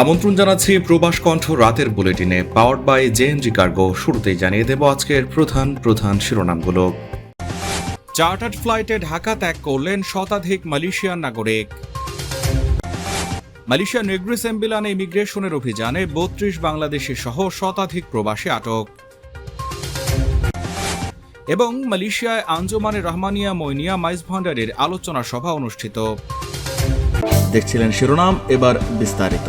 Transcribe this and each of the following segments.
আমন্ত্রণ জানাচ্ছি প্রবাস কণ্ঠ রাতের বুলেটিনে পাওয়ার্ড বাই জেএনজি কার্গো শুরুতেই জানিয়ে দেব আজকের প্রধান প্রধান শিরোনামগুলো। চার্টার্ড ফ্লাইটে ঢাকা ত্যাগ করলেন শতাধিক মালয়েশিয়ান নাগরিক। মালয়েশিয়ার নেগ্রিস এম্বিলান ইমিগ্রেশনের অভিযানে বত্রিশ বাংলাদেশি সহ শতাধিক প্রবাসী আটক। এবং মালয়েশিয়ায় আঞ্জুমানে রহমানিয়া মইনিয়া মাইজ ভান্ডারের আলোচনা সভা অনুষ্ঠিত। দেখছিলেন শিরোনাম, এবার বিস্তারিত।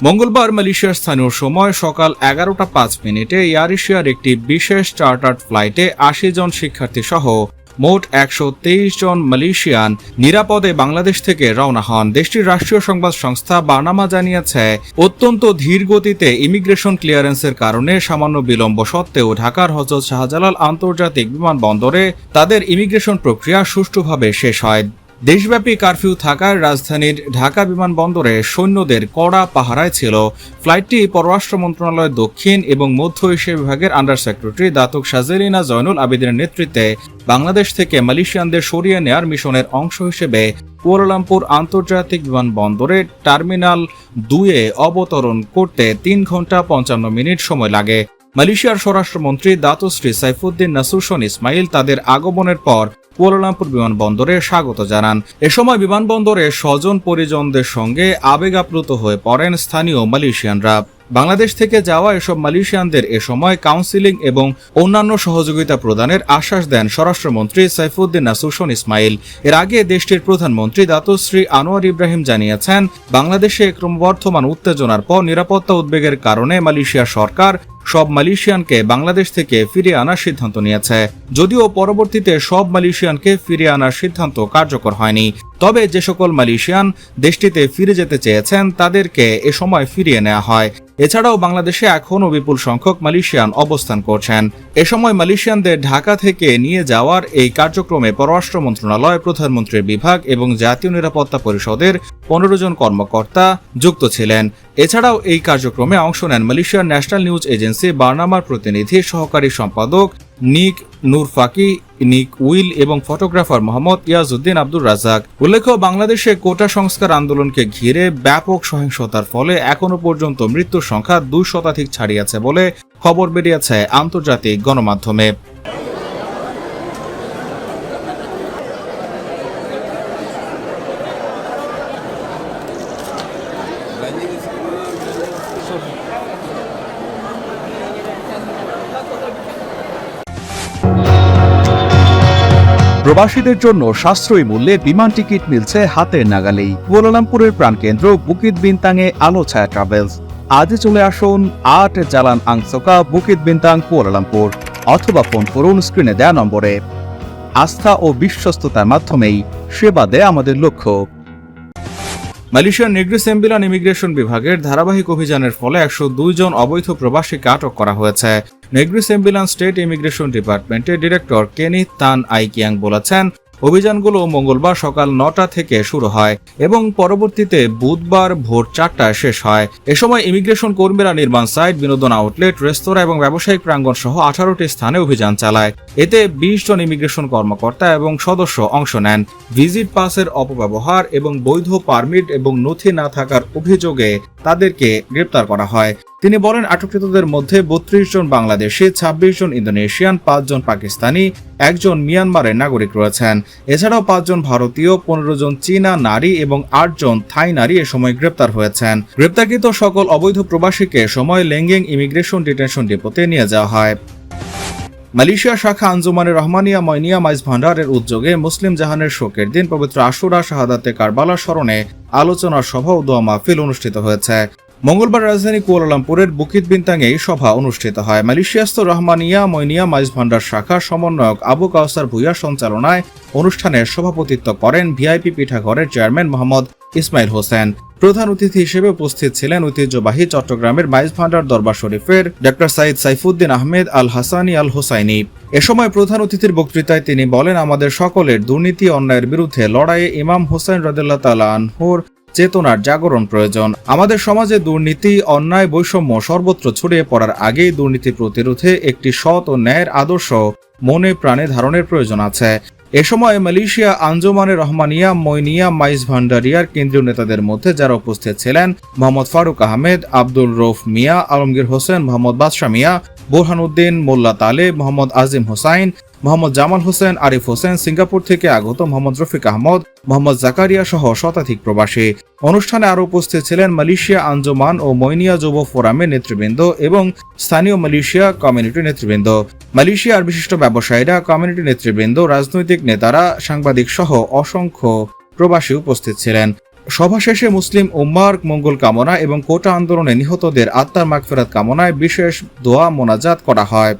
মঙ্গলবার মালয়েশিয়ার স্থানীয় সময় সকাল এগারোটা পাঁচ মিনিটে এয়ার এশিয়ার একটি বিশেষ চার্টার্ড ফ্লাইটে আশি জন শিক্ষার্থী সহ মোট একশো তেইশ জন মালয়েশিয়ান নিরাপদে বাংলাদেশ থেকে রওনা হন। দেশটির রাষ্ট্রীয় সংবাদ সংস্থা বার্নামা জানিয়েছে, অত্যন্ত ধীর গতিতে ইমিগ্রেশন ক্লিয়ারেন্সের কারণে সামান্য বিলম্ব সত্ত্বেও ঢাকার হজরত শাহজালাল আন্তর্জাতিক বিমানবন্দরে তাদের ইমিগ্রেশন প্রক্রিয়া সুষ্ঠুভাবে শেষ হয়। দেশব্যাপী কারফিউ থাকায় রাজধানীর ঢাকা বিমানবন্দরে সৈন্যদের কড়া পাহারায় ছিল ফ্লাইটটি পররাষ্ট্র মন্ত্রণালয়ের দক্ষিণ এবং মধ্য এশিয়া বিভাগের আন্ডার সেক্রেটারি দাতক শাজেরিনা জয়নুল আবেদিনের নেতৃত্বে বাংলাদেশ থেকে মালয়েশিয়ানদের সরিয়ে নেয়ার মিশনের অংশ হিসেবে কুয়ালালামপুর আন্তর্জাতিক বিমানবন্দরে টার্মিনাল দুয়ে অবতরণ করতে তিন ঘণ্টা পঞ্চান্ন মিনিট সময় লাগে। মালয়েশিয়ার স্বরাষ্ট্রমন্ত্রী দাতুশ্রী সাইফুদ্দিন নাসুসন ইসমাইল তাদের আগমনের পর কুয়ালালামপুর বিমানবন্দরে স্বাগত জানান। এ সময় বিমানবন্দরে স্বজন পরিজনদের সঙ্গে আবেগ আপ্লুত হয়ে পড়েন স্থানীয় মালয়েশিয়ানরা। বাংলাদেশ থেকে যাওয়া এসব মালয়েশিয়ানদের এ সময় কাউন্সিলিং এবং অন্যান্য সহযোগিতা প্রদানের আশ্বাস দেন স্বরাষ্ট্রমন্ত্রী সাইফুদ্দিন নাসুসন ইসমাইল। এর আগে দেশটির প্রধানমন্ত্রী দাতুশ্রী আনোয়ার ইব্রাহিম জানিয়েছেন, বাংলাদেশে ক্রমবর্ধমান উত্তেজনার পর নিরাপত্তা উদ্বেগের কারণে মালয়েশিয়া সরকার সব মালয়েশিয়ানকে বাংলাদেশ থেকে ফিরিয়ে আনার সিদ্ধান্ত নিয়েছে। যদিও পরবর্তীতে সব মালয়েশিয়ানকে ফিরিয়ে আনার সিদ্ধান্ত কার্যকর হয়নি। তবে যে সকল মালয়েশিয়ান দেশটিতে ফিরে যেতে চেয়েছেন, তাদেরকে এ সময় ফিরিয়ে নেওয়া হয়। এছাড়াও বাংলাদেশে এখনও বিপুল সংখ্যক মালয়েশিয়ান অবস্থান করছেন। এ সময় মালয়েশিয়ানদের ঢাকা থেকে নিয়ে যাওয়ার এই কার্যক্রমে পররাষ্ট্র মন্ত্রণালয় প্রধানমন্ত্রীর বিভাগ এবং জাতীয় নিরাপত্তা পরিষদের পনেরো জন কর্মকর্তা যুক্ত ছিলেন। এছাড়াও এই কার্যক্রমে অংশ নেন মালয়েশিয়ার ন্যাশনাল নিউজ এজেন্সি বার্নামার প্রতিনিধি, সহকারী সম্পাদক নিক নূর ফাকি, নিক উইল এবং ফটোগ্রাফার মোহাম্মদ ইয়াজউদ্দিন আব্দুর রাজাক উল্লেখ্য, বাংলাদেশে কোটা সংস্কার আন্দোলনকে ঘিরে ব্যাপক সহিংসতার ফলে এখনও পর্যন্ত মৃত্যুর সংখ্যা দুই শতাধিক ছাড়িয়েছে বলে খবর বেরিয়েছে আন্তর্জাতিক গণমাধ্যমে। প্রবাসীদের জন্য সাশ্রয়ী মূল্যে বিমান টিকিট মিলছে হাতের নাগালেই। কুয়ালালামপুরের প্রাণকেন্দ্র বুকিত বিনতাংয়ে আলো ছায়া ট্রাভেলস আজই চলে আসুন আট জালান আংসকা বুকিত বিনতাং কুয়ালালামপুর, অথবা ফোন করুন স্ক্রিনে দেয়া নম্বরে। আস্থা ও বিশ্বস্ততার মাধ্যমেই সেবা দেয় আমাদের লক্ষ্য। মালয়েশিয়ার নেগ্রিস এম্বিলান ইমিগ্রেশন বিভাগের ধারাবাহিক অভিযানের ফলে একশো জন অবৈধ প্রবাসীকে আটক করা হয়েছে। নেগ্রিস এম্বিলান স্টেট ইমিগ্রেশন ডিপার্টমেন্টের ডিরেক্টর কেনি তান আইকিয়াং বলেছেন, অভিযানগুলো মঙ্গলবার সকাল নটা থেকে শুরু হয় এবং পরবর্তীতে বুধবার ভোর চারটায় শেষ হয়। এ সময় ইমিগ্রেশন কর্মীরা নির্মাণ সাইট, বিনোদন আউটলেট, রেস্তোরাঁ এবং ব্যবসায়িক প্রাঙ্গণ সহ আঠারোটি স্থানে অভিযান চালায়। এতে বিশ জন ইমিগ্রেশন কর্মকর্তা এবং সদস্য অংশ নেন। ভিজিট পাসের অপব্যবহার এবং বৈধ পারমিট এবং নথি না থাকার অভিযোগে তাদেরকে গ্রেপ্তার করা হয়। তিনি বলেন, আটককৃতদের মধ্যে বত্রিশ জন বাংলাদেশি, ছাব্বিশ জন ইন্দোনেশিয়ান পাঁচজন পাকিস্তানি, একজন মিয়ানমারের নাগরিক রয়েছেন। এছাড়াও পাঁচজন ভারতীয়, পনেরো জন চীনা নারী এবং আটজন থাই নারী এ সময় গ্রেপ্তার হয়েছেন। গ্রেপ্তারকৃত সকল অবৈধ প্রবাসীকে সময় লেঙ্গিং ইমিগ্রেশন ডিটেনশন ডিপোতে নিয়ে যাওয়া হয়। মালয়েশিয়া শাখা আঞ্জুমানে রহমানিয়া ময়নিয়া মাইজ ভান্ডারের উদ্যোগে মুসলিম জাহানের শোকের দিন পবিত্র আশুরা শাহাদাতে কারবালা স্মরণে আলোচনা সভা ও দোয়া মাহফিল অনুষ্ঠিত হয়েছে। মঙ্গলবার রাজধানী কুয়ালালামপুরের বুকিত বিন্তাঙে সভা অনুষ্ঠিত হয়। মালয়েশিয়াস্থ রহমানিয়া ময়নিয়া মাইজ ভান্ডার শাখা সমন্বয়ক আবু কাউসার ভুইয়ার সঞ্চালনায় অনুষ্ঠানে সভাপতিত্ব করেন ভিআইপি পিঠাঘরের চেয়ারম্যান মোহাম্মদ ইসমাইল হোসেন। প্রধান অতিথি হিসেবে উপস্থিত ছিলেন ঐতিহ্যবাহী চট্টগ্রামের মাইজ ভান্ডার দরবার শরীফের ডক্টর সাইদ সাইফুদ্দিন আহমেদ আল হাসানি আল হোসাইনি। এ সময় প্রধান অতিথির বক্তৃতায় তিনি বলেন, আমাদের সকলের দুর্নীতি অন্যায়ের বিরুদ্ধে লড়াইয়ে ইমাম হোসেন রদুল্লাহ তালা আনহুর চেতনার জাগরণ প্রয়োজন। আমাদের সমাজে দুর্নীতি, অন্যায়, বৈষম্য সর্বত্র ছড়িয়ে পড়ার আগেই দুর্নীতি প্রতিরোধে একটি সৎ ও ন্যায়ের আদর্শ মনে প্রাণে ধারণের প্রয়োজন আছে। এ সময় মালয়েশিয়া আঞ্জুমানে রহমানিয়া মইনিয়া মাইজ ভান্ডারিয়ার কেন্দ্রীয় নেতাদের মধ্যে যারা উপস্থিত ছিলেন, মোহাম্মদ ফারুক আহমেদ, আব্দুল রৌফ মিয়া, আলমগীর হোসেন, মোহাম্মদ বাদশাহ মিয়া বোরহানুদ্দিন মোল্লা তালে মোহাম্মদ আজিম হোসাইন মোহাম্মদ জামাল হোসেন, আরিফ হোসেন, সিঙ্গাপুর থেকে আগত মোহাম্মদ রফিক আহমদ, মোহাম্মদ জাকারিয়া সহ শতাধিক প্রবাসী। অনুষ্ঠানে আরও উপস্থিত ছিলেন মালয়েশিয়া আঞ্জমান ও মৈনিয়া যুব ফোরামের নেতৃবৃন্দ এবং স্থানীয় মালয়েশিয়া কমিউনিটি নেতৃবৃন্দ। মালয়েশিয়ার বিশিষ্ট ব্যবসায়ীরা কমিউনিটি নেতৃবৃন্দ, রাজনৈতিক নেতারা, সাংবাদিক সহ অসংখ্য প্রবাসী উপস্থিত ছিলেন। সভা শেষে মুসলিম উম্মার মঙ্গল কামনা এবং কোটা আন্দোলনে নিহতদের আত্মার মাগফেরাত কামনায় বিশেষ দোয়া মোনাজাত করা হয়।